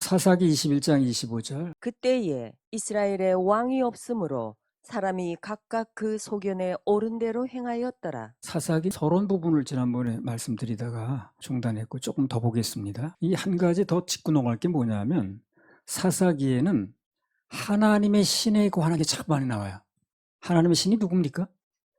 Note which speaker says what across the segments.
Speaker 1: 사사기 21장 25절
Speaker 2: 그때에 이스라엘에 왕이 없으므로 사람이 각각 그 소견에 옳은 대로 행하였더라.
Speaker 1: 사사기 서론 부분을 지난번에 말씀드리다가 중단했고 조금 더 보겠습니다. 이 한 가지 더 짚고 넘어갈 게 뭐냐면 사사기에는 하나님의 신의 관한 게 참 많이 나와요. 하나님의 신이 누굽니까?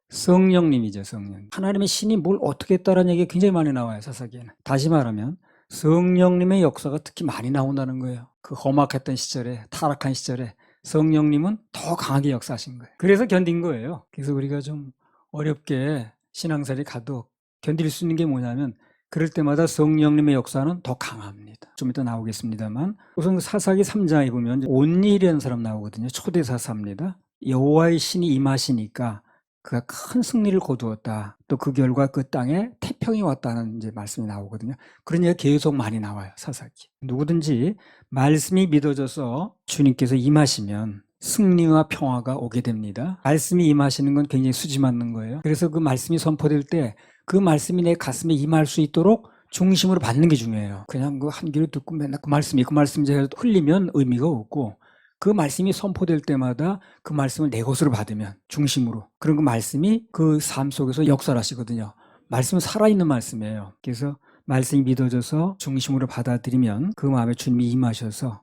Speaker 1: 성령님이죠, 성령. 하나님의 신이 뭘 어떻게 했다라는 얘기가 굉장히 많이 나와요, 사사기에는. 다시 말하면 성령님의 역사가 특히 많이 나온다는 거예요. 그 험악했던 시절에, 타락한 시절에 성령님은 더 강하게 역사하신 거예요. 그래서 견딘 거예요. 그래서 우리가 좀 어렵게 신앙생활이 가도 견딜 수 있는 게 뭐냐면 그럴 때마다 성령님의 역사는 더 강합니다. 좀 이따 나오겠습니다만 우선 그 사사기 3장에 보면 온일이라는 사람 나오거든요. 초대 사사입니다. 여호와의 신이 임하시니까 그가 큰 승리를 거두었다. 또 그 결과 그 땅에 태평이 왔다는 이제 말씀이 나오거든요. 그런 얘기가 계속 많이 나와요. 사사기. 누구든지 말씀이 믿어져서 주님께서 임하시면 승리와 평화가 오게 됩니다. 말씀이 임하시는 건 굉장히 수지 맞는 거예요. 그래서 그 말씀이 선포될 때 그 말씀이 내 가슴에 임할 수 있도록 중심으로 받는 게 중요해요. 그냥 그 한 귀로 듣고 맨날 그 말씀이 그 말씀 제가 흘리면 의미가 없고 그 말씀이 선포될 때마다 그 말씀을 내 것으로 받으면 중심으로 그런 그 말씀이 그 삶 속에서 역사를 하시거든요. 말씀은 살아있는 말씀이에요. 그래서 말씀이 믿어져서 중심으로 받아들이면 그 마음에 주님이 임하셔서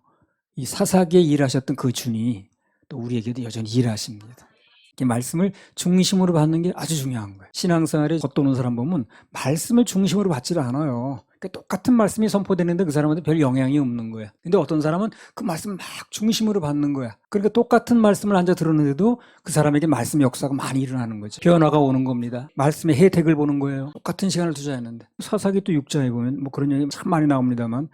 Speaker 1: 이 사사기에 일하셨던 그 주님이 또 우리에게도 여전히 일하십니다. 이 말씀을 중심으로 받는 게 아주 중요한 거예요. 신앙생활에 겉도는 사람 보면 말씀을 중심으로 받지를 않아요. 그러니까 똑같은 말씀이 선포되는데 그 사람한테 별 영향이 없는 거야. 근데 어떤 사람은 그 말씀 막 중심으로 받는 거야. 그러니까 똑같은 말씀을 앉아 들었는데도 그 사람에게 말씀 역사가 많이 일어나는 거죠. 변화가 오는 겁니다. 말씀의 혜택을 보는 거예요. 똑같은 시간을 투자했는데. 사사기 또 6장에 보면 뭐 그런 얘기 참 많이 나옵니다만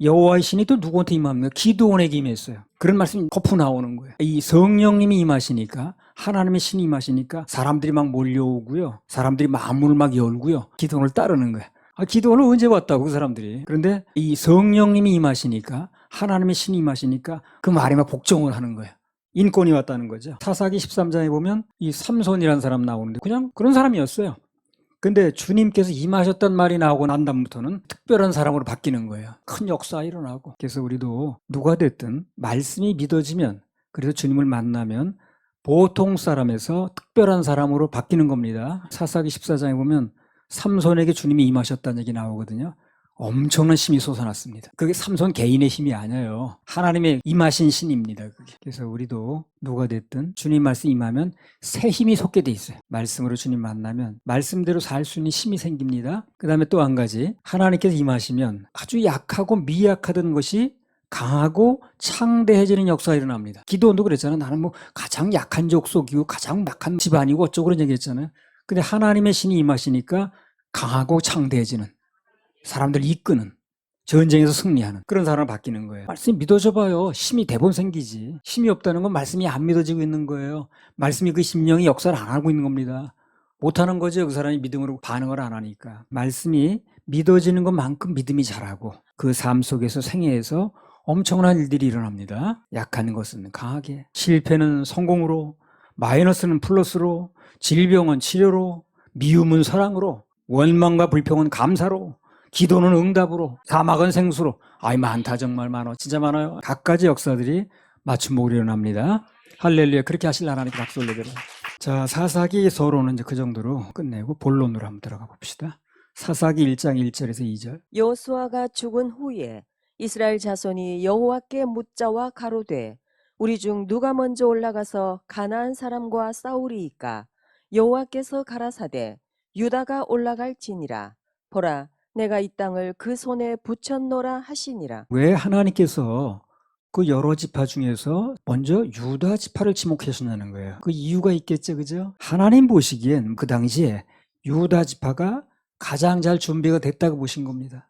Speaker 1: 여호와의 신이 또 누구한테 임합니까? 기도원에게 임했어요. 그런 말씀이 거푸 나오는 거예요. 이 성령님이 임하시니까 하나님의 신이 임하시니까 사람들이 막 몰려오고요. 사람들이 마음을 막 열고요. 기도원을 따르는 거예요. 아, 기도원을 언제 왔다고 그 사람들이. 그런데 이 성령님이 임하시니까 하나님의 신이 임하시니까 그 말이 막 복종을 하는 거예요. 인권이 왔다는 거죠. 사사기 13장에 보면 이 삼손이라는 사람 나오는데 그냥 그런 사람이었어요. 근데 주님께서 임하셨단 말이 나오고 난 다음부터는 특별한 사람으로 바뀌는 거예요. 큰 역사가 일어나고. 그래서 우리도 누가 됐든 말씀이 믿어지면 그래서 주님을 만나면 보통 사람에서 특별한 사람으로 바뀌는 겁니다. 사사기 14장에 보면 삼손에게 주님이 임하셨다는 얘기 나오거든요. 엄청난 힘이 솟아났습니다. 그게 삼손 개인의 힘이 아니에요. 하나님의 임하신 신입니다. 그게. 그래서 우리도 누가 됐든 주님 말씀 임하면 새 힘이 솟게 돼 있어요. 말씀으로 주님 만나면 말씀대로 살 수 있는 힘이 생깁니다. 그 다음에 또 한 가지 하나님께서 임하시면 아주 약하고 미약하던 것이 강하고 창대해지는 역사가 일어납니다. 기도원도 그랬잖아요. 나는 뭐 가장 약한 족속이고 가장 약한 집안이고 어쩌고 그런 얘기 했잖아요. 근데 하나님의 신이 임하시니까 강하고 창대해지는 사람들을 이끄는 전쟁에서 승리하는 그런 사람을 바뀌는 거예요. 말씀이 믿어져 봐요. 힘이 대본 생기지. 힘이 없다는 건 말씀이 안 믿어지고 있는 거예요. 말씀이 그 심령이 역사를 안 하고 있는 겁니다. 못하는 거죠. 그 사람이 믿음으로 반응을 안 하니까. 말씀이 믿어지는 것만큼 믿음이 자라고 그 삶 속에서 생애에서 엄청난 일들이 일어납니다. 약한 것은 강하게, 실패는 성공으로, 마이너스는 플러스로, 질병은 치료로, 미움은 사랑으로, 원망과 불평은 감사로, 기도는 응답으로, 사막은 생수로. 아이 많다 정말 많아. 진짜 많아요. 각가지 역사들이 맞춤목으로 일어납니다. 할렐루야. 그렇게 하실 하나님께 박수 올려드려요. 자, 사사기 서로는 이제 그 정도로 끝내고 본론으로 한번 들어가 봅시다. 사사기 1장 1절에서 2절.
Speaker 2: 여호수아가 죽은 후에 이스라엘 자손이 여호와께 묻자와 가로되 우리 중 누가 먼저 올라가서 가나안 사람과 싸우리이까 여호와께서 가라사대 유다가 올라갈지니라 보라 내가 이 땅을 그 손에 붙였노라 하시니라
Speaker 1: 왜 하나님께서 그 여러 지파 중에서 먼저 유다 지파를 지목하셨냐는 거예요. 그 이유가 있겠죠, 그죠? 하나님 보시기엔 그 당시에 유다 지파가 가장 잘 준비가 됐다고 보신 겁니다.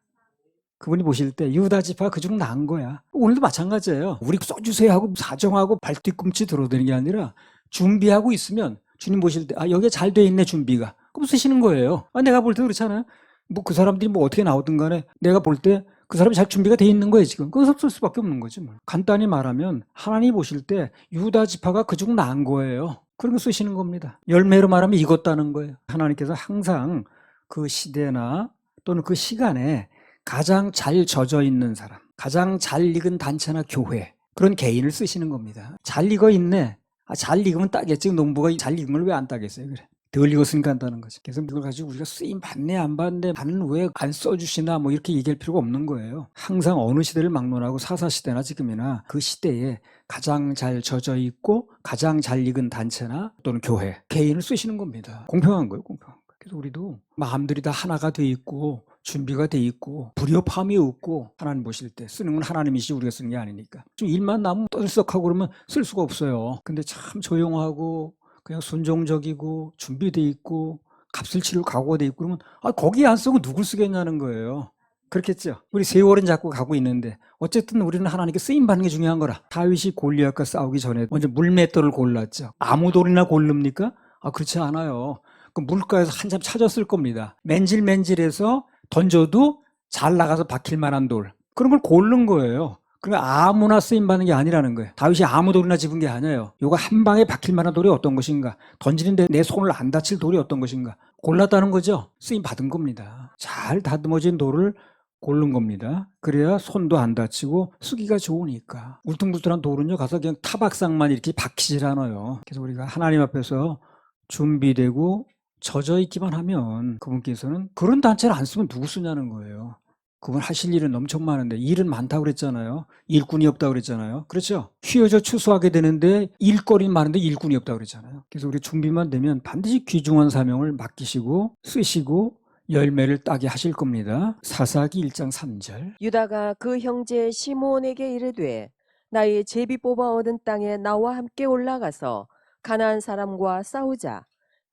Speaker 1: 그분이 보실 때 유다 지파 그중 나은 거야. 오늘도 마찬가지예요. 우리 써주세요 하고 사정하고 발뒤꿈치 들어대는 게 아니라 준비하고 있으면 주님 보실 때 아 여기에 잘돼 있네 준비가. 그럼 쓰시는 거예요. 아 내가 볼 때 그렇잖아요. 뭐 그 사람들이 뭐 어떻게 나오든 간에 내가 볼 때 그 사람이 잘 준비가 돼 있는 거예요 지금. 그래서 쓸 수밖에 없는 거지 뭐. 간단히 말하면 하나님 보실 때 유다 지파가 그중 나은 거예요. 그런 거 쓰시는 겁니다. 열매로 말하면 익었다는 거예요. 하나님께서 항상 그 시대나 또는 그 시간에 가장 잘 젖어 있는 사람, 가장 잘 익은 단체나 교회 그런 개인을 쓰시는 겁니다. 잘 익어 있네. 아, 잘 익으면 따겠지. 농부가 잘걸왜안 따겠어요? 그래. 덜 익었으니까 한다는 거죠. 그래서 이걸 가지고 우리가 쓰임 받네 안 받네 받는 왜 안 써주시나 뭐 이렇게 얘기할 필요가 없는 거예요. 항상 어느 시대를 막론하고 사사 시대나 지금이나 그 시대에 가장 잘 젖어 있고 가장 잘 익은 단체나 또는 교회 개인을 쓰시는 겁니다. 공평한 거예요, 공평한 거. 그래서 우리도 마음들이 다 하나가 돼 있고 준비가 돼 있고 불협함이 없고 하나님 보실 때 쓰는 건 하나님이시 우리가 쓰는 게 아니니까 좀 일만 나면 떠들썩하고 그러면 쓸 수가 없어요. 근데 참 조용하고 그냥 순종적이고 준비돼 있고 값을 치를 각오가 돼 있고 그러면 아 거기 안 쓰고 누굴 쓰겠냐는 거예요. 그렇겠죠. 우리 세월은 자꾸 가고 있는데 어쨌든 우리는 하나님께 쓰임 받는 게 중요한 거라. 다윗이 골리앗과 싸우기 전에 먼저 물맷돌을 골랐죠. 아무 돌이나 고릅니까? 아 그렇지 않아요. 그 물가에서 한참 찾았을 겁니다. 맨질맨질해서 던져도 잘 나가서 박힐 만한 돌. 그런 걸 고른 거예요. 그러니까 아무나 쓰임 받는 게 아니라는 거예요. 다윗이 아무 돌이나 집은 게 아니에요. 요거 한 방에 박힐 만한 돌이 어떤 것인가? 던지는데 내 손을 안 다칠 돌이 어떤 것인가? 골랐다는 거죠. 쓰임 받은 겁니다. 잘 다듬어진 돌을 고른 겁니다. 그래야 손도 안 다치고 쓰기가 좋으니까. 울퉁불퉁한 돌은요, 가서 그냥 타박상만 이렇게 박히질 않아요. 그래서 우리가 하나님 앞에서 준비되고 젖어 있기만 하면 그분께서는 그런 단체를 안 쓰면 누구 쓰냐는 거예요. 그분 하실 일은 엄청 많은데 일은 많다고 그랬잖아요. 일꾼이 없다고 그랬잖아요. 그렇죠? 휘어져 추수하게 되는데 일거리 많은데 일꾼이 없다고 그랬잖아요. 그래서 우리 준비만 되면 반드시 귀중한 사명을 맡기시고 쓰시고 열매를 따게 하실 겁니다. 사사기 1장 3절.
Speaker 2: 유다가 그 형제 시므온에게 이르되 나의 제비 뽑아 얻은 땅에 나와 함께 올라가서 가나안 사람과 싸우자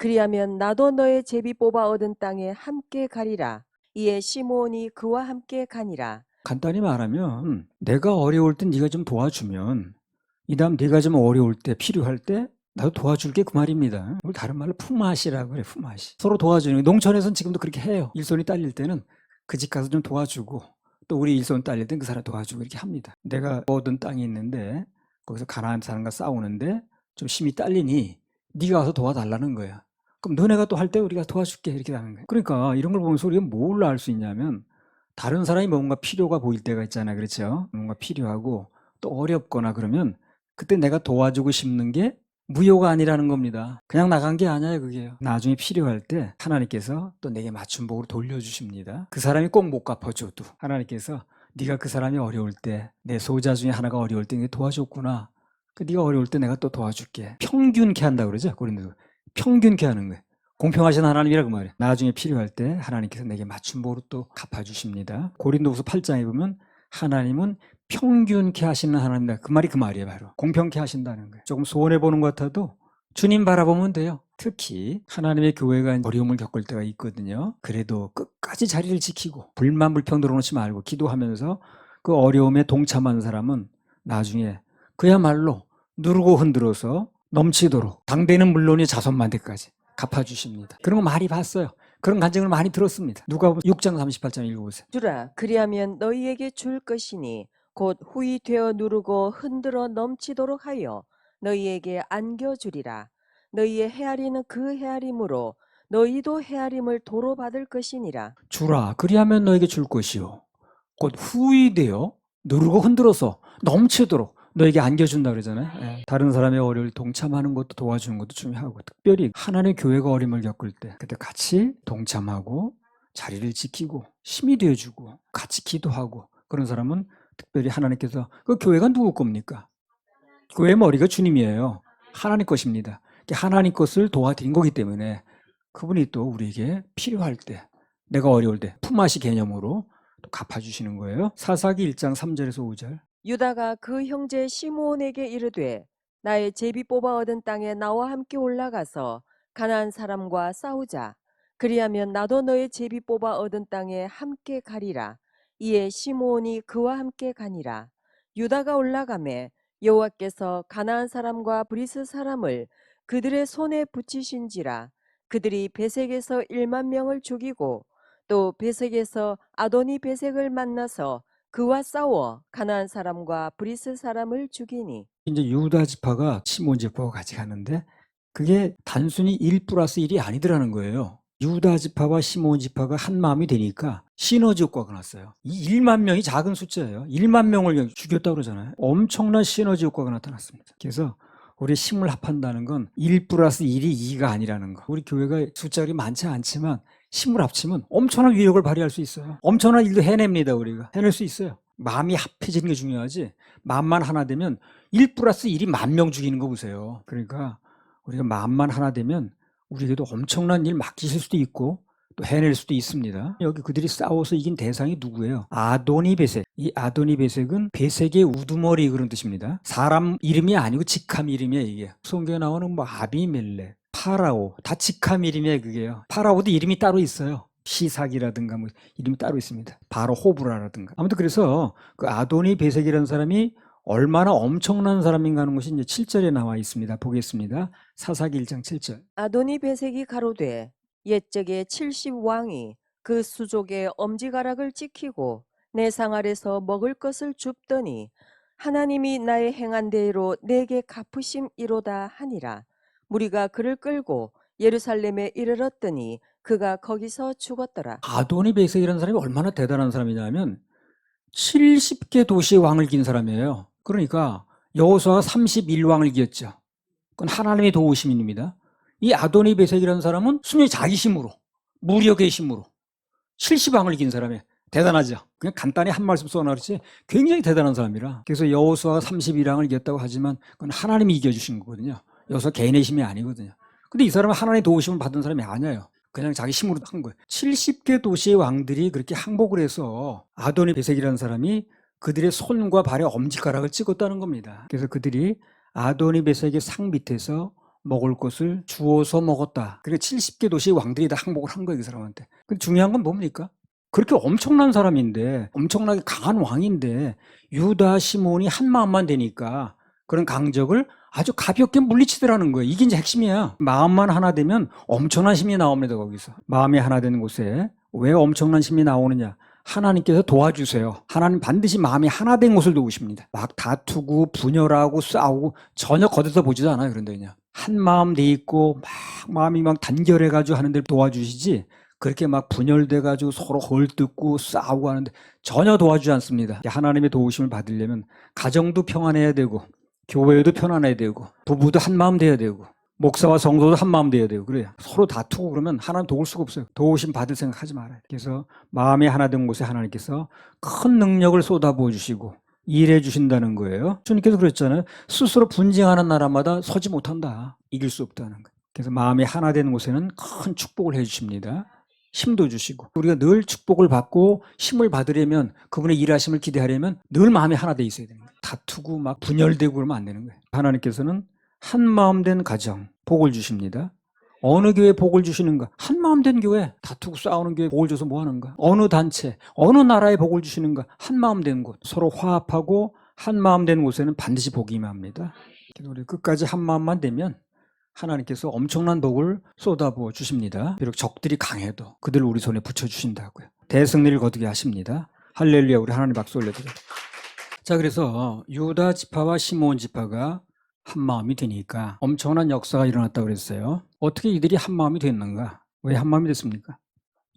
Speaker 2: 그리하면 나도 너의 제비 뽑아 얻은 땅에 함께 가리라 이에 시므온이 그와 함께 가니라
Speaker 1: 간단히 말하면 내가 어려울 땐 네가 좀 도와주면 이 다음 네가 좀 어려울 때 필요할 때 나도 도와줄게 그 말입니다. 우리 다른 말로 품앗이라고 그래 품앗이. 서로 도와주는 거. 농촌에서는 지금도 그렇게 해요. 일손이 딸릴 때는 그 집 가서 좀 도와주고 또 우리 일손 딸릴 땐 그 사람 도와주고 이렇게 합니다. 내가 얻은 땅이 있는데 거기서 가나안 사람과 싸우는데 좀 힘이 딸리니 네가 와서 도와달라는 거야. 그럼 너네가 또 할 때 우리가 도와줄게 이렇게 하는 거야. 그러니까 이런 걸 보면서 우리가 뭘알수 있냐면 다른 사람이 뭔가 필요가 보일 때가 있잖아요. 그렇죠? 뭔가 필요하고 또 어렵거나 그러면 그때 내가 도와주고 싶는 게 무효가 아니라는 겁니다. 그냥 나간 게 아니에요, 그게요. 나중에 필요할 때 하나님께서 또 내게 맞춤복으로 돌려주십니다. 그 사람이 꼭 못 갚아줘도 하나님께서 네가 그 사람이 어려울 때 내 소자 중에 하나가 어려울 때 도와줬구나. 그 네가 어려울 때 내가 또 도와줄게. 평균케 한다 그러죠, 고린도. 평균케 하는 거예요. 공평하신 하나님이라 그 말이에요. 나중에 필요할 때 하나님께서 내게 맞춤복으로 또 갚아주십니다. 고린도후서 8장에 보면 하나님은 평균케 하시는 하나님이다. 그 말이 그 말이에요, 바로. 공평케 하신다는 거예요. 조금 소원해 보는 것 같아도 주님 바라보면 돼요. 특히 하나님의 교회가 어려움을 겪을 때가 있거든요. 그래도 끝까지 자리를 지키고 불만 불평 들어놓지 말고 기도하면서 그 어려움에 동참하는 사람은 나중에 그야말로 누르고 흔들어서 넘치도록 당대는 물론이 자손 만대까지 갚아주십니다. 그런 거 많이 봤어요. 그런 간증을 많이 들었습니다. 누가 6장 38장 읽어보세요.
Speaker 2: 주라 그리하면 너희에게 줄 것이니 곧 후이 되어 누르고 흔들어 넘치도록 하여 너희에게 안겨주리라 너희의 헤아리는 그 헤아림으로 너희도 헤아림을 도로 받을 것이니라
Speaker 1: 주라 그리하면 너에게 줄 것이요 곧 후이 되어 누르고 흔들어서 넘치도록 너에게 안겨준다 그러잖아요 예. 다른 사람의 어려움을 동참하는 것도 도와주는 것도 중요하고 특별히 하나님의 교회가 어려움을 겪을 때 그때 같이 동참하고 자리를 지키고 힘이 되어주고 같이 기도하고 그런 사람은 특별히 하나님께서 그 교회가 누구 겁니까? 교회 머리가 주님이에요 하나님 것입니다 하나님 것을 도와드린 거기 때문에 그분이 또 우리에게 필요할 때 내가 어려울 때 품앗이 개념으로 또 갚아주시는 거예요. 사사기 1장 3절에서 5절.
Speaker 2: 유다가 그 형제 시므온에게 이르되 나의 제비 뽑아 얻은 땅에 나와 함께 올라가서 가나안 사람과 싸우자. 그리하면 나도 너의 제비 뽑아 얻은 땅에 함께 가리라. 이에 시므온이 그와 함께 가니라. 유다가 올라가매 여호와께서 가나안 사람과 브리스 사람을 그들의 손에 붙이신지라. 그들이 베색에서 1만 명을 죽이고 또 베색에서 아도니 베색을 만나서 그와 싸워 가나안 사람과 브리스 사람을 죽이니
Speaker 1: 이제 유다 지파가 시몬 지파와 같이 가는데 그게 단순히 1 플러스 1이 아니더라는 거예요. 유다 지파와 시몬 지파가 한 마음이 되니까 시너지 효과가 났어요. 이 1만 명이 작은 숫자예요. 1만 명을 죽였다고 그러잖아요. 엄청난 시너지 효과가 나타났습니다. 그래서 우리 식물 합한다는 건 1 플러스 1이 2가 아니라는 거. 우리 교회가 숫자가 많지 않지만 식물 합치면 엄청난 위력을 발휘할 수 있어요. 엄청난 일도 해냅니다, 우리가. 해낼 수 있어요. 마음이 합해지는 게 중요하지. 마음만 하나 되면 1 플러스 1이 만 명 죽이는 거 보세요. 그러니까 우리가 마음만 하나 되면 우리에게도 엄청난 일 맡기실 수도 있고 또 해낼 수도 있습니다. 여기 그들이 싸워서 이긴 대상이 누구예요? 아도니 베색. 이 아도니 베색은 베색의 우두머리 그런 뜻입니다. 사람 이름이 아니고 직함 이름이에요, 이게. 성경에 나오는 뭐 아비멜레, 파라오 다 직함 이름이에요, 그게요. 파라오도 이름이 따로 있어요. 시삭이라든가 뭐 이름이 따로 있습니다. 바로 호브라라든가. 아무튼 그래서 그 아도니 베색이라는 사람이 얼마나 엄청난 사람인가 하는 것이 이제 7절에 나와 있습니다. 보겠습니다. 사사기 1장 7절.
Speaker 2: 아도니 베색이 가로되 옛적에 70왕이 그 수족의 엄지가락을 찍히고 내 상 아래서 먹을 것을 줍더니 하나님이 나의 행한 대로 내게 갚으심이로다 하니라 무리가 그를 끌고 예루살렘에 이르렀더니 그가 거기서 죽었더라
Speaker 1: 아도니 베색이라는 사람이 얼마나 대단한 사람이냐면 70개 도시의 왕을 긴 사람이에요. 그러니까 여호수아가 31왕을 이겼죠. 그건 하나님의 도우심입니다. 이 아도니 베색이라는 사람은 순전히 자기 힘으로 무력의 힘으로 70왕을 이긴 사람이에요. 대단하죠. 그냥 간단히 한 말씀 써놔그렇지 굉장히 대단한 사람이라. 그래서 여호수아가 31왕을 이겼다고 하지만 그건 하나님이 이겨주신 거거든요. 여호수아 개인의 힘이 아니거든요. 근데 이 사람은 하나님의 도우심을 받은 사람이 아니에요. 그냥 자기 힘으로 한 거예요. 70개 도시의 왕들이 그렇게 항복을 해서 아도니 베색이라는 사람이 그들의 손과 발에 엄지가락을 찍었다는 겁니다. 그래서 그들이 아도니 베색의 상 밑에서 먹을 것을 주워서 먹었다. 그러니까 70개 도시의 왕들이 다 항복을 한 거예요, 그 사람한테. 근데 중요한 건 뭡니까? 그렇게 엄청난 사람인데, 엄청나게 강한 왕인데, 유다 시몬이 한 마음만 되니까 그런 강적을 아주 가볍게 물리치더라는 거예요. 이게 이제 핵심이야. 마음만 하나 되면 엄청난 힘이 나옵니다, 거기서. 마음이 하나 되는 곳에 왜 엄청난 힘이 나오느냐? 하나님께서 도와주세요. 하나님 반드시 마음이 하나 된 곳을 도우십니다. 막 다투고 분열하고 싸우고 전혀 걷어서 보지도 않아요. 그런데 그냥 한 마음 돼 있고 막 마음이 막 단결해가지고 하는데 도와주시지 그렇게 막 분열돼가지고 서로 헐뜯고 싸우고 하는데 전혀 도와주지 않습니다. 하나님의 도우심을 받으려면 가정도 평안해야 되고 교회도 편안해야 되고 부부도 한 마음 돼야 되고 목사와 성도도 한 마음 돼야 되고 그래요. 서로 다투고 그러면 하나님 도울 수가 없어요. 도우심 받을 생각 하지 말아요. 그래서 마음이 하나 된 곳에 하나님께서 큰 능력을 쏟아부어 주시고 일해 주신다는 거예요. 주님께서 그랬잖아요. 스스로 분쟁하는 나라마다 서지 못한다. 이길 수 없다는 거예요. 그래서 마음이 하나 되는 곳에는 큰 축복을 해 주십니다. 힘도 주시고 우리가 늘 축복을 받고 힘을 받으려면 그분의 일하심을 기대하려면 늘 마음이 하나 돼 있어야 거예요. 다투고 막 분열되고 그러면 안 되는 거예요. 하나님께서는 한 마음 된 가정 복을 주십니다. 어느 교회 복을 주시는가? 한 마음 된 교회 다투고 싸우는 교회 복을 줘서 뭐 하는가? 어느 단체, 어느 나라에 복을 주시는가? 한 마음 된 곳. 서로 화합하고 한 마음 된 곳에는 반드시 복이 임합니다. 우리 끝까지 한 마음만 되면 하나님께서 엄청난 복을 쏟아부어 주십니다. 비록 적들이 강해도 그들을 우리 손에 붙여 주신다고요. 대승리를 거두게 하십니다. 할렐루야 우리 하나님 박수 올려드려요. 자 그래서 유다 지파와 시몬 지파가 한 마음이 되니까 엄청난 역사가 일어났다고 그랬어요. 어떻게 이들이 한 마음이 됐는가? 왜 한 마음이 됐습니까?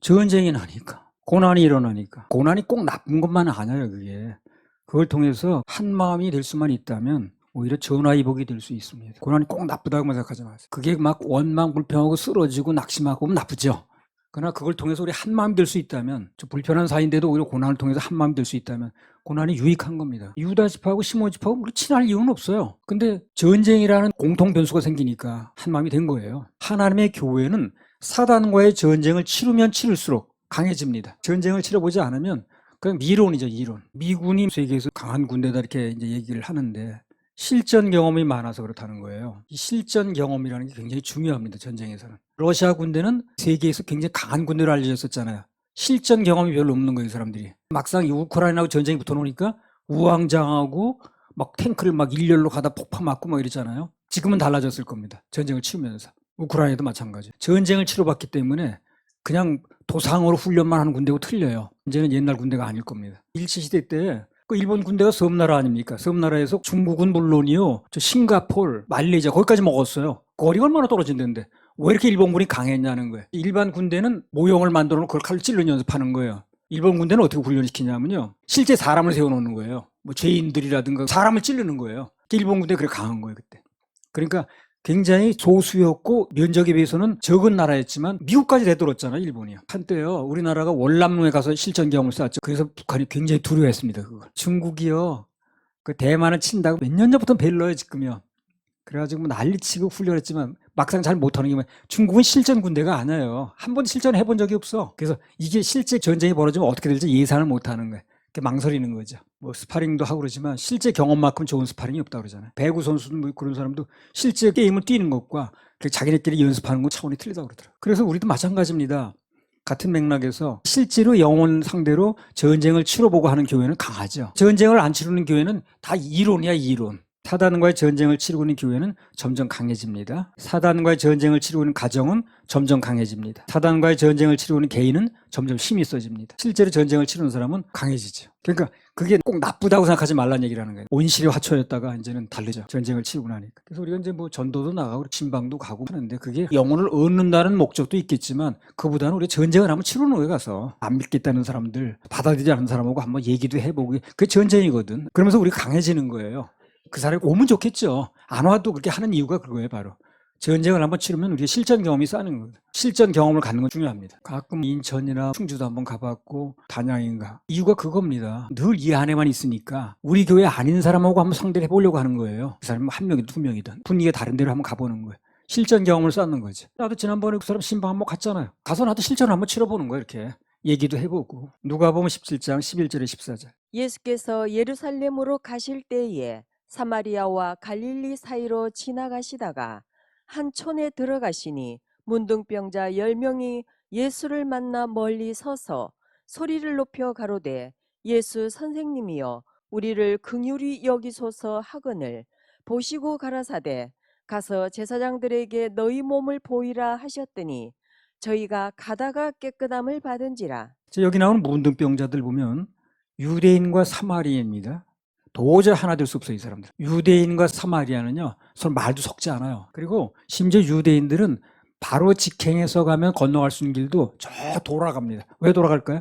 Speaker 1: 전쟁이 나니까 고난이 일어나니까 고난이 꼭 나쁜 것만은 아니에요 그게 그걸 통해서 한 마음이 될 수만 있다면 오히려 전화위복이 될 수 있습니다. 고난이 꼭 나쁘다고만 생각하지 마세요. 그게 막 원망 불평하고 쓰러지고 낙심하고 하면 나쁘죠. 그러나 그걸 통해서 우리 한 마음이 될수 있다면 저 불편한 사이인데도 오히려 고난을 통해서 한 마음이 될수 있다면 고난이 유익한 겁니다. 유다 지파하고 시몬 지파하고 우리 친할 이유는 없어요. 근데 전쟁이라는 공통 변수가 생기니까 한 마음이 된 거예요. 하나님의 교회는 사단과의 전쟁을 치르면 치를수록 강해집니다. 전쟁을 치러보지 않으면 그냥 미론이죠, 이론. 미군이 세계에서 강한 군대다 이렇게 이제 얘기를 하는데 실전 경험이 많아서 그렇다는 거예요. 이 실전 경험이라는 게 굉장히 중요합니다. 전쟁에서는. 러시아 군대는 세계에서 굉장히 강한 군대로 알려졌었잖아요. 실전 경험이 별로 없는 거예요, 이 사람들이. 막상 이 우크라이나하고 전쟁이 붙어 놓으니까 우왕장하고 막 탱크를 막 일렬로 가다 폭파 맞고 막 이랬잖아요. 지금은 달라졌을 겁니다. 전쟁을 치르면서. 우크라이나도 마찬가지. 전쟁을 치러봤기 때문에 그냥 도상으로 훈련만 하는 군대고 틀려요. 이제는 옛날 군대가 아닐 겁니다. 일제 시대 때 그 일본 군대가 섬나라 아닙니까? 섬나라에서 중국은 물론이요. 저 싱가폴, 말레이시아 거기까지 먹었어요. 거리가 얼마나 떨어진다는데 왜 이렇게 일본군이 강했냐는 거예요. 일반 군대는 모형을 만들어 놓고 그걸 칼로 찔러 연습하는 거예요. 일본 군대는 어떻게 훈련시키냐면요. 실제 사람을 세워놓는 거예요. 뭐 죄인들이라든가 사람을 찌르는 거예요. 일본 군대 그래 강한 거예요 그때. 그러니까 굉장히 소수였고 면적에 비해서는 적은 나라였지만 미국까지 되돌았잖아요 일본이요. 한때요 우리나라가 월남로에 가서 실전 경험을 쌓았죠. 그래서 북한이 굉장히 두려워했습니다 그걸. 중국이요 그 대만을 친다고 몇 년 전부터 벨러요 지금요. 그래가지고 뭐 난리치고 훈련했지만 막상 잘 못하는 게 뭐야. 중국은 실전 군대가 아니에요. 한 번 실전 해본 적이 없어. 그래서 이게 실제 전쟁이 벌어지면 어떻게 될지 예상을 못하는 거예요. 망설이는 거죠. 뭐 스파링도 하고 그러지만 실제 경험만큼 좋은 스파링이 없다 그러잖아요. 배구 선수도 뭐 그런 사람도 실제 게임을 뛰는 것과 그 자기네끼리 연습하는 건 차원이 틀리다 그러더라고요. 그래서 우리도 마찬가지입니다. 같은 맥락에서 실제로 영혼 상대로 전쟁을 치러보고 하는 교회는 강하죠. 전쟁을 안 치르는 교회는 다 이론이야 이론. 사단과의 전쟁을 치르고 있는 교회는 점점 강해집니다. 사단과의 전쟁을 치르고 있는 가정은 점점 강해집니다. 사단과의 전쟁을 치르고 있는 개인은 점점 힘이 있어집니다. 실제로 전쟁을 치르는 사람은 강해지죠. 그러니까 그게 꼭 나쁘다고 생각하지 말라는 얘기라는 거예요. 온실이 화초였다가 이제는 다르죠. 전쟁을 치르고 나니까. 그래서 우리가 이제 뭐 전도도 나가고 신방도 가고 하는데 그게 영혼을 얻는다는 목적도 있겠지만 그보다는 우리 전쟁을 한번 치르는 거에 가서 안 믿겠다는 사람들 받아들이지 않는 사람하고 한번 얘기도 해보고 그게 전쟁이거든. 그러면서 우리가 강해지는 거예요. 그 사람이 오면 좋겠죠. 안 와도 그렇게 하는 이유가 그거예요, 바로. 전쟁을 한번 치르면 우리가 실전 경험이 쌓는 거거든. 실전 경험을 갖는 건 중요합니다. 가끔 인천이나 충주도 한번 가봤고 단양인가. 이유가 그겁니다. 늘 이 안에만 있으니까 우리 교회 아닌 사람하고 한번 상대를 해보려고 하는 거예요. 그 사람은 한 명이든 두 명이든 분위기가 다른 데로 한번 가보는 거예요. 실전 경험을 쌓는 거지. 나도 지난번에 그 사람 신방 한번 갔잖아요. 가서 나도 실전을 한번 치러보는 거예요, 이렇게. 얘기도 해보고. 누가 보면 17장 11절에 14절.
Speaker 2: 예수께서 예루살렘으로 가실 때에 사마리아와 갈릴리 사이로 지나가시다가 한 촌에 들어가시니 문둥병자 열 명이 예수를 만나 멀리 서서 소리를 높여 가로되 예수 선생님이여 우리를 긍휼히 여기소서 하거늘 보시고 가라사대 가서 제사장들에게 너희 몸을 보이라 하셨더니 저희가 가다가 깨끗함을 받은지라
Speaker 1: 자, 여기 나오는 문둥병자들 보면 유대인과 사마리아입니다. 도저히 하나 될 수 없어요, 이 사람들. 유대인과 사마리아는요, 서로 말도 섞지 않아요. 그리고 심지어 유대인들은 바로 직행해서 가면 건너갈 수 있는 길도 저 돌아갑니다. 왜 돌아갈까요?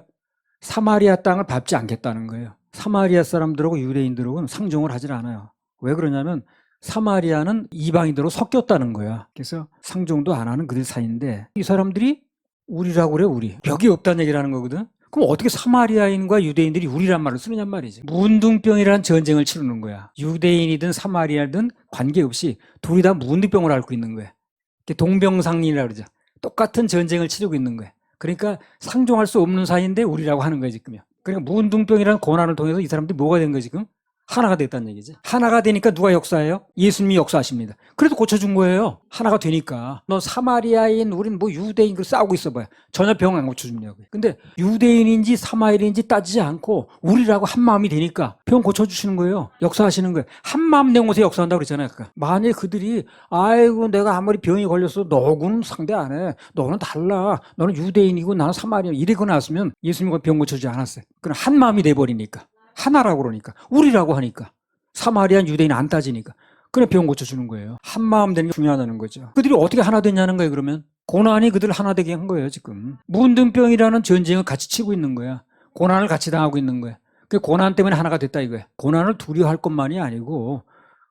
Speaker 1: 사마리아 땅을 밟지 않겠다는 거예요. 사마리아 사람들하고 유대인들하고는 상종을 하질 않아요. 왜 그러냐면 사마리아는 이방인들로 섞였다는 거야. 그래서 상종도 안 하는 그들 사이인데 이 사람들이 우리라고 그래 우리. 벽이 없다는 얘기를 하는 거거든. 그럼 어떻게 사마리아인과 유대인들이 우리란 말을 쓰느냐 말이지. 문둥병이라는 전쟁을 치르는 거야. 유대인이든 사마리아든 관계없이 둘이 다 문둥병을 앓고 있는 거야. 이게 동병상련이라고 그러죠. 똑같은 전쟁을 치르고 있는 거야. 그러니까 상종할 수 없는 사이인데 우리라고 하는 거야 지금요. 그러니까 문둥병이라는 고난을 통해서 이 사람들이 뭐가 된 거야 지금? 하나가 됐다는 얘기지. 하나가 되니까 누가 역사해요? 예수님이 역사하십니다. 그래도 고쳐준 거예요. 하나가 되니까. 너 사마리아인, 우린 뭐 유대인 그 싸우고 있어봐요. 전혀 병 안 고쳐주냐고요. 근데 유대인인지 사마리아인지 따지지 않고 우리라고 한 마음이 되니까 병 고쳐주시는 거예요. 역사하시는 거예요. 한 마음 내용에서 역사한다고 그랬잖아요. 아까. 만약에 그들이 아이고 내가 아무리 병이 걸렸어 너는 상대 안 해. 너는 달라. 너는 유대인이고 나는 사마리아. 이래고 나왔으면 예수님과 병 고쳐주지 않았어요. 그럼 한 마음이 돼버리니까. 하나라고 그러니까 우리라고 하니까. 사마리안 유대인 안 따지니까. 그래 병 고쳐주는 거예요. 한 마음 되는 게 중요하다는 거죠. 그들이 어떻게 하나 됐냐는 거예요 그러면. 고난이 그들을 하나 되게 한 거예요 지금. 문둥병이라는 전쟁을 같이 치고 있는 거야. 고난을 같이 당하고 있는 거야. 그 고난 때문에 하나가 됐다 이거야. 고난을 두려워할 것만이 아니고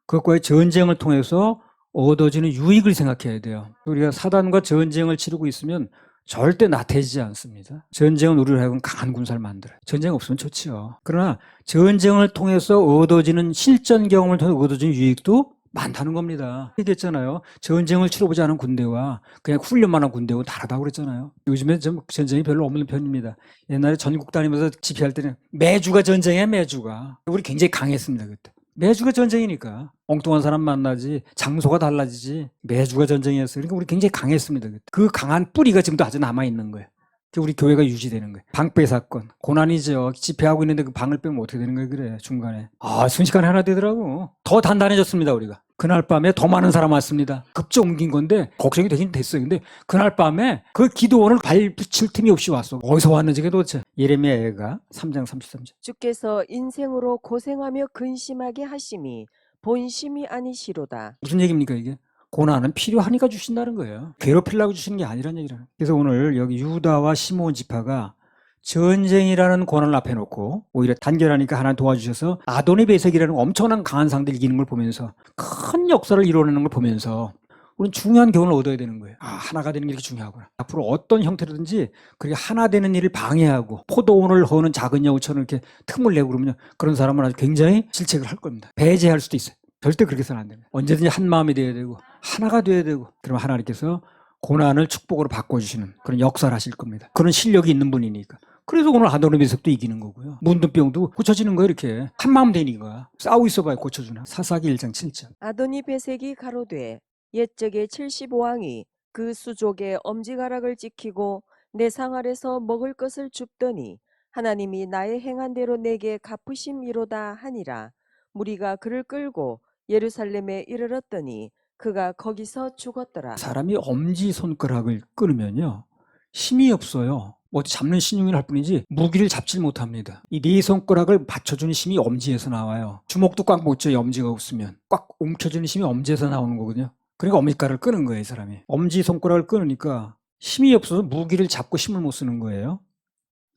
Speaker 1: 그것과의 전쟁을 통해서 얻어지는 유익을 생각해야 돼요. 우리가 사단과 전쟁을 치르고 있으면 절대 나태해지지 않습니다. 전쟁은 우리를 하여금 강한 군사를 만들어요. 전쟁 없으면 좋지요. 그러나 전쟁을 통해서 얻어지는 실전 경험을 통해 얻어지는 유익도 많다는 겁니다. 얘기했잖아요. 전쟁을 치러보지 않은 군대와 그냥 훈련만 한 군대와 다르다고 그랬잖아요. 요즘에 좀 전쟁이 별로 없는 편입니다. 옛날에 전국 다니면서 집회할 때는 매주가 전쟁이야, 매주가. 우리 굉장히 강했습니다, 그때. 매주가 전쟁이니까 엉뚱한 사람 만나지 장소가 달라지지 매주가 전쟁이었어요. 그러니까 우리 굉장히 강했습니다. 그 강한 뿌리가 지금도 아주 남아 있는 거예요. 그 우리 교회가 유지되는 거예요. 방패 사건 고난이죠. 집회하고 있는데 그 방을 빼면 어떻게 되는 거예요? 그래 중간에 아 순식간에 하나 되더라고. 더 단단해졌습니다 우리가. 그날 밤에 더 많은 사람 왔습니다. 급적 옮긴 건데 걱정이 되긴 됐어요. 근데 그날 밤에 그 기도원을 발붙일 틈이 없이 왔어. 어디서 왔는지 도대체 예레미야 애가 3장 33절.
Speaker 2: 주께서 인생으로 고생하며 근심하게 하심이 본심이 아니시로다
Speaker 1: 무슨 얘기입니까 이게? 고난은 필요하니까 주신다는 거예요. 괴롭히려고 주시는 게 아니라는 얘기라는. 그래서 오늘 여기 유다와 시몬 지파가 전쟁이라는 고난을 앞에 놓고 오히려 단결하니까 하나 도와주셔서 아도니 배색이라는 엄청난 강한 상대를 이기는 걸 보면서 큰 역사를 이뤄내는 걸 보면서 우리는 중요한 교훈을 얻어야 되는 거예요. 아, 하나가 되는 게 이렇게 중요하구나. 앞으로 어떤 형태로든지 그렇게 하나 되는 일을 방해하고 포도원을 허는 작은 여우처럼 이렇게 틈을 내고 그러면 그런 사람은 아주 굉장히 질책을 할 겁니다. 배제할 수도 있어요. 절대 그렇게 해서는 안 됩니다. 언제든지 한 마음이 되어야 되고 하나가 되어야 되고 그러면 하나님께서 고난을 축복으로 바꿔주시는 그런 역사를 하실 겁니다. 그런 실력이 있는 분이니까. 그래서 오늘 아도니 배색도 이기는 거고요. 문둥병도 고쳐지는 거예요, 이렇게. 한 마음 되니까. 싸우고 있어봐야 고쳐주나. 사사기 1장 7절.
Speaker 2: 아도니 베색이 가로되 옛적의 75왕이 그 수족의 엄지가락을 찍히고 내 상 아래서 먹을 것을 줍더니 하나님이 나의 행한 대로 내게 갚으심이로다 하니라 무리가 그를 끌고 예루살렘에 이르렀더니 그가 거기서 죽었더라
Speaker 1: 사람이 엄지 손가락을 끊으면요 힘이 없어요. 뭐 잡는 신용을 할 뿐이지 무기를 잡질 못합니다. 이 네 손가락을 받쳐주는 힘이 엄지에서 나와요. 주먹도 꽉 못 쥐어요. 엄지가 없으면 꽉 움켜주는 힘이 엄지에서 나오는 거거든요. 그러니까 엄지가락을 끄는 거예요, 이 사람이. 엄지 손가락을 끊으니까 힘이 없어서 무기를 잡고 힘을 못 쓰는 거예요.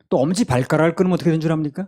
Speaker 1: 또 엄지 발가락을 끊으면 어떻게 된줄 압니까?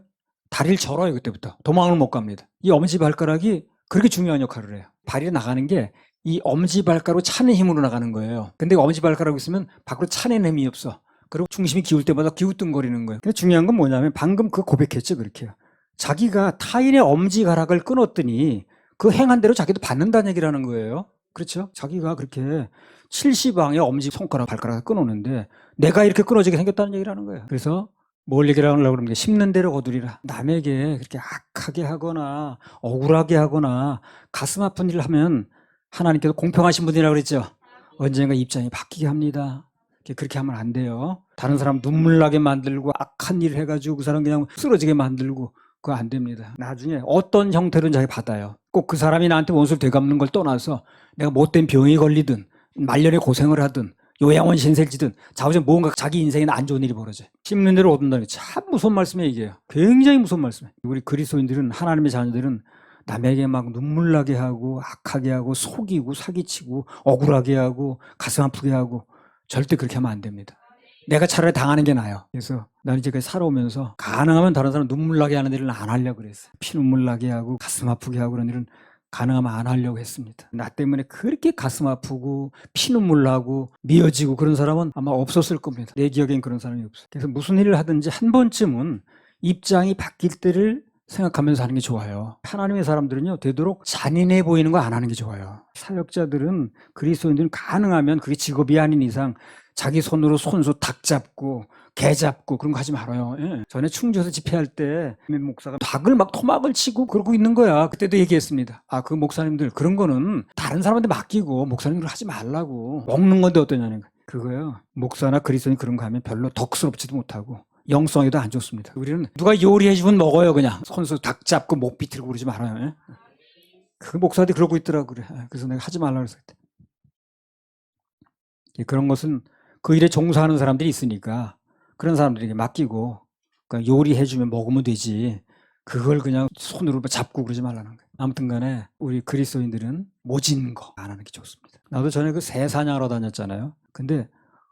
Speaker 1: 다리를 절어요, 그때부터. 도망을 못 갑니다. 이 엄지 발가락이 그렇게 중요한 역할을 해요. 발이 나가는 게 이 엄지 발가락으로 차는 힘으로 나가는 거예요. 근데 엄지 발가락 있으면 밖으로 차내는 힘이 없어. 그리고 중심이 기울 때마다 기우뚱거리는 거예요. 근데 중요한 건 뭐냐면 방금 그 고백했죠, 그렇게요. 자기가 타인의 엄지가락을 끊었더니 그 행한 대로 자기도 받는다는 얘기라는 거예요. 그렇죠? 자기가 그렇게 70왕의 엄지 손가락 발가락을 끊었는데 내가 이렇게 끊어지게 생겼다는 얘기라는 거예요. 그래서 뭘 얘기를 하려고 그러면 심는 대로 거두리라. 남에게 그렇게 악하게 하거나 억울하게 하거나 가슴 아픈 일을 하면 하나님께서 공평하신 분이라고 그랬죠. 언젠가 입장이 바뀌게 합니다. 그렇게 하면 안 돼요. 다른 사람 눈물 나게 만들고 악한 일을 해가지고 그 사람 그냥 쓰러지게 만들고 그거 안 됩니다. 나중에 어떤 형태로든 자기 받아요. 꼭 그 사람이 나한테 원수를 되갚는 걸 떠나서 내가 못된 병이 걸리든 말년에 고생을 하든 요양원 신세지든 자우전 뭔가 자기 인생에 안 좋은 일이 벌어져요. 심는 대로 얻는다는 게 참 무서운 말씀이에요, 이게. 굉장히 무서운 말씀이에요. 우리 그리스도인들은 하나님의 자녀들은 남에게 막 눈물 나게 하고 악하게 하고 속이고 사기치고 억울하게 하고 가슴 아프게 하고 절대 그렇게 하면 안 됩니다. 내가 차라리 당하는 게 나아요. 그래서 나는 이제까지 살아오면서 가능하면 다른 사람 눈물 나게 하는 일은 안 하려고 그랬어요. 피눈물 나게 하고 가슴 아프게 하고 그런 일은 가능하면 안 하려고 했습니다. 나 때문에 그렇게 가슴 아프고 피눈물 나고 미어지고 그런 사람은 아마 없었을 겁니다. 내 기억엔 그런 사람이 없어요. 그래서 무슨 일을 하든지 한 번쯤은 입장이 바뀔 때를 생각하면서 하는 게 좋아요. 하나님의 사람들은요, 되도록 잔인해 보이는 거 안 하는 게 좋아요. 사역자들은, 그리스도인들은 가능하면 그게 직업이 아닌 이상 자기 손으로 손수 닭 잡고 개 잡고 그런 거 하지 말아요. 예. 전에 충주에서 집회할 때 목사가 닭을 막 토막을 치고 그러고 있는 거야. 그때도 얘기했습니다. 아, 그 목사님들 그런 거는 다른 사람한테 맡기고 목사님들 하지 말라고. 먹는 건데 어떠냐는 거. 그거요. 목사나 그리스도인 그런 거 하면 별로 덕스럽지도 못하고 영성에도 안 좋습니다. 우리는 누가 요리해 주면 먹어요, 그냥. 손수 닭 잡고 목 비틀고 그러지 말아요. 예? 그 목사들이 그러고 있더라고 그래. 예, 그래서 내가 하지 말라 그랬을 때. 예, 그런 것은 그 일에 종사하는 사람들이 있으니까 그런 사람들에게 맡기고 그러니까 요리해 주면 먹으면 되지. 그걸 그냥 손으로 잡고 그러지 말라는 거예요. 아무튼 간에 우리 그리스도인들은 모진 거 안 하는 게 좋습니다. 나도 전에 그 새 사냥하러 다녔잖아요. 근데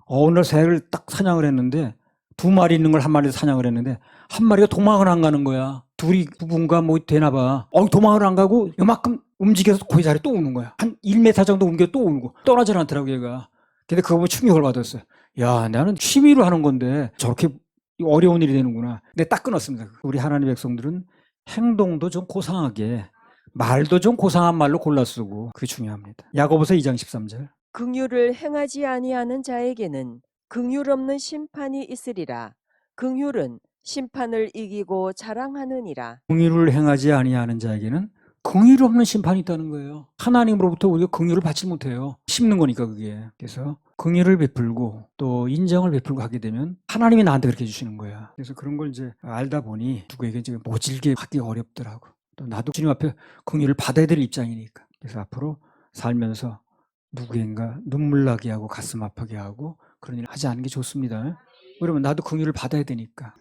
Speaker 1: 어느 날 새를 딱 사냥을 했는데 두 마리 있는 걸 한 마리 사냥을 했는데 한 마리가 도망을 안 가는 거야. 둘이 부부인가 뭐 되나 봐. 어, 도망을 안 가고 요만큼 움직여서 고기 자리에 또 오는 거야. 한 1m 정도 움직여 또 울고 떠나질 않더라고 얘가. 근데 그거 보고 충격을 받았어요. 야, 나는 취미로 하는 건데 저렇게 어려운 일이 되는구나. 근데 딱 끊었습니다. 우리 하나님 백성들은 행동도 좀 고상하게 말도 좀 고상한 말로 골라 쓰고 그게 중요합니다. 야고보서 2장 13절.
Speaker 2: 긍휼을 행하지 아니하는 자에게는 긍휼 없는 심판이 있으리라 긍휼은 심판을 이기고 자랑하느니라
Speaker 1: 긍휼을 행하지 아니하는 자에게는 긍휼 없는 심판이 있다는 거예요. 하나님으로부터 우리가 긍휼을 받지 못해요. 심는 거니까 그게. 그래서 긍휼을 베풀고 또 인정을 베풀고 하게 되면 하나님이 나한테 그렇게 해주시는 거야. 그래서 그런 걸 이제 알다 보니 누구에게 지금 모질게 하기 어렵더라고. 또 나도 주님 앞에 긍휼을 받아야 될 입장이니까. 그래서 앞으로 살면서 누구인가 눈물 나게 하고 가슴 아프게 하고 그런 일을 하지 않는 게 좋습니다. 그러면 나도 긍휼을 받아야 되니까.